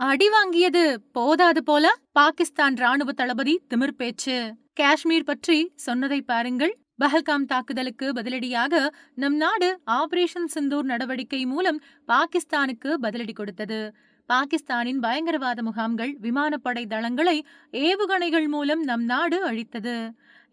அடி வாங்கியது போதாது போல பாகிஸ்தான் ராணுவ தளபதி திமிர் பேச்சு. காஷ்மீர் பற்றி சொன்னதை பாருங்கள். பஹல்காம் தாக்குதலுக்கு பதிலடியாக நம் நாடு ஆபரேஷன் சிந்தூர் நடவடிக்கை மூலம் பாகிஸ்தானுக்கு பதிலடி கொடுத்தது. பாகிஸ்தானின் பயங்கரவாத முகாம்கள் விமானப்படை தளங்களை ஏவுகணைகள் மூலம் நம் நாடு அழித்தது.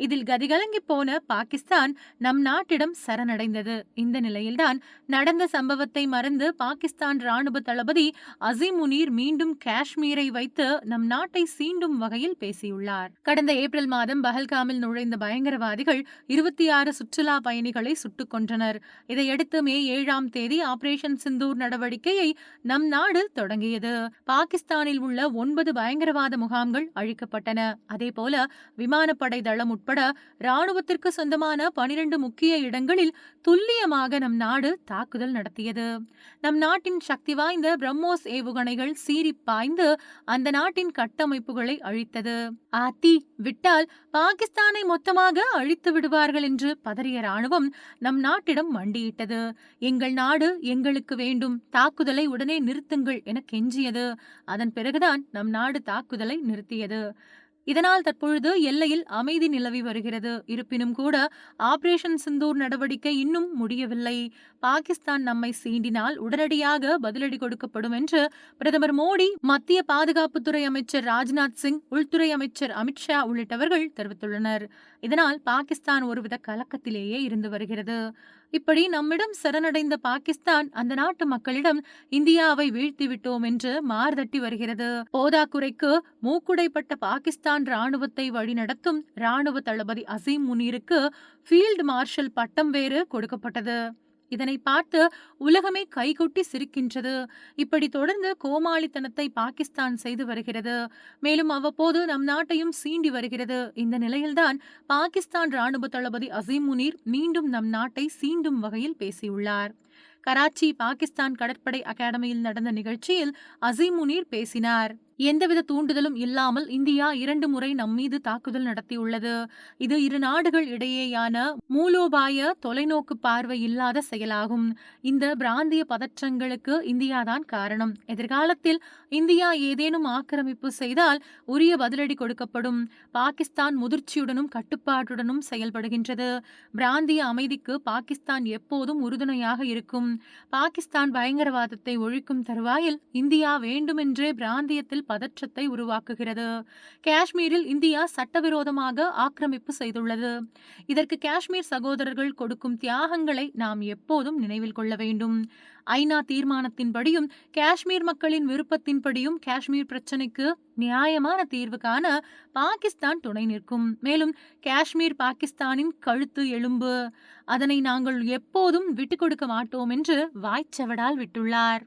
இதில் கதிகலங்கி போன பாகிஸ்தான் நம் நாட்டிடம் சரணடைந்தது. இந்த நிலையில்தான் நடந்த சம்பவத்தை மறந்து பாகிஸ்தான் ராணுவ தளபதி அசீம் முனீர் மீண்டும் காஷ்மீரை வைத்து நம் நாட்டை சீண்டும் வகையில் பேசியுள்ளார். கடந்த ஏப்ரல் மாதம் பஹல்காமில் நுழைந்த பயங்கரவாதிகள் இருபத்தி ஆறு சுற்றுலா பயணிகளை சுட்டுக் கொன்றனர். இதையடுத்து மே ஏழாம் தேதி ஆபரேஷன் சிந்தூர் நடவடிக்கையை நம் நாடு தொடங்கியது. பாகிஸ்தானில் உள்ள ஒன்பது பயங்கரவாத முகாம்கள் அழிக்கப்பட்டன. அதேபோல விமானப்படை தளம் உட்பட ராணுவத்திற்கு சொந்தமான பனிரெண்டு முக்கிய இடங்களில் துல்லியமாக நம் நாடு தாக்குதல் நடத்தியது. நம் நாட்டின் சக்தி வாய்ந்த பிரம்மோஸ் ஏவுகணைகள் சீறி பாய்ந்து அந்த நாட்டின் கட்டமைப்புகளை அழித்தது. ஆத்தி விட்டால் பாகிஸ்தானை மொத்தமாக அழித்து விடுவார்கள் என்று பதறிய ராணுவம் நம் நாட்டிடம் மண்டியிட்டது எங்கள் நாடு எங்களுக்கு வேண்டும் தாக்குதலை உடனே நிறுத்துங்கள் என கெஞ்சியது. அதன் பிறகுதான் நம் நாடு தாக்குதலை நிறுத்தியது. இதனால் தற்பொழுது எல்லையில் அமைதி நிலவி வருகிறது. இருப்பினும் கூட ஆபரேஷன் சிந்தூர் நடவடிக்கை இன்னும் முடியவில்லை. பாகிஸ்தான் நம்மை சீண்டினால் உடனடியாக பதிலடி கொடுக்கப்படும் என்று பிரதமர் மோடி மத்திய பாதுகாப்புத்துறை அமைச்சர் ராஜ்நாத் சிங் உள்துறை அமைச்சர் அமித்ஷா உள்ளிட்டவர்கள் தெரிவித்துள்ளனர். இதனால் பாகிஸ்தான் ஒருவித கலக்கத்திலேயே இருந்து வருகிறது. இப்படி நம்மிடம் சரணடைந்த பாகிஸ்தான் அந்த நாட்டு மக்களிடம் இந்தியாவை வீழ்த்திவிட்டோம் என்று மார்தட்டி வருகிறது. போதாக்குறைக்கு மூக்குடைப்பட்ட பாகிஸ்தான் ராணுவத்தை வழிநடத்தும் ராணுவ தளபதி அசீம் முனீருக்கு ஃபீல்டு மார்ஷல் பட்டம் வேறு கொடுக்கப்பட்டது. இதனை பார்த்து உலகமே கைகொட்டி சிரிக்கின்றது. இப்படி தொடர்ந்து கோமாளித்தனத்தை பாகிஸ்தான் செய்து வருகிறது. மேலும் அவ்வப்போது நம் நாட்டையும் சீண்டி வருகிறது. இந்த நிலையில்தான் பாகிஸ்தான் ராணுவ தளபதி அசீம் முனீர் மீண்டும் நம் நாட்டை சீண்டும் வகையில் பேசியுள்ளார். கராச்சி பாகிஸ்தான் கடற்படை அகாடமியில் நடந்த நிகழ்ச்சியில் அசீம் முனீர் பேசினார். எந்தவித தூண்டுதலும் இல்லாமல் இந்தியா இரண்டு முறை நம் மீது தாக்குதல் நடத்தியுள்ளது. இது இரு நாடுகள் இடையேயான மூலோபாய தொலைநோக்கு பார்வை இல்லாத செயலாகும். இந்த பிராந்திய பதற்றங்களுக்கு இந்தியாதான் காரணம். எதிர்காலத்தில் இந்தியா ஏதேனும் ஆக்கிரமிப்பு செய்தால் உரிய பதிலடி கொடுக்கப்படும். பாகிஸ்தான் முதிர்ச்சியுடனும் கட்டுப்பாட்டுடனும் செயல்படுகின்றது. பிராந்திய அமைதிக்கு பாகிஸ்தான் எப்போதும் உறுதுணையாக இருக்கும். பாகிஸ்தான் பயங்கரவாதத்தை ஒழிக்கும் தருவாயில் இந்தியா வேண்டுமென்றே பிராந்தியத்தில் பதற்றத்தை உருவாக்குகிறது. காஷ்மீரில் இந்தியா சட்டவிரோதமாக ஆக்கிரமிப்பு செய்துள்ளது. இதற்கு காஷ்மீர் சகோதரர்கள் கொடுக்கும் தியாகங்களை நாம் எப்போதும் நினைவில் கொள்ள வேண்டும். ஐநா தீர்மானத்தின்படியும் காஷ்மீர் மக்களின் விருப்பத்தின்படியும் காஷ்மீர் பிரச்சினைக்கு நியாயமான தீர்வு காண பாகிஸ்தான் துணை நிற்கும். மேலும் காஷ்மீர் பாகிஸ்தானின் கழுத்து எலும்பு. அதனை நாங்கள் எப்போதும் விட்டுக் கொடுக்க மாட்டோம் என்று வாய்ச்சவடால் விட்டுள்ளார்.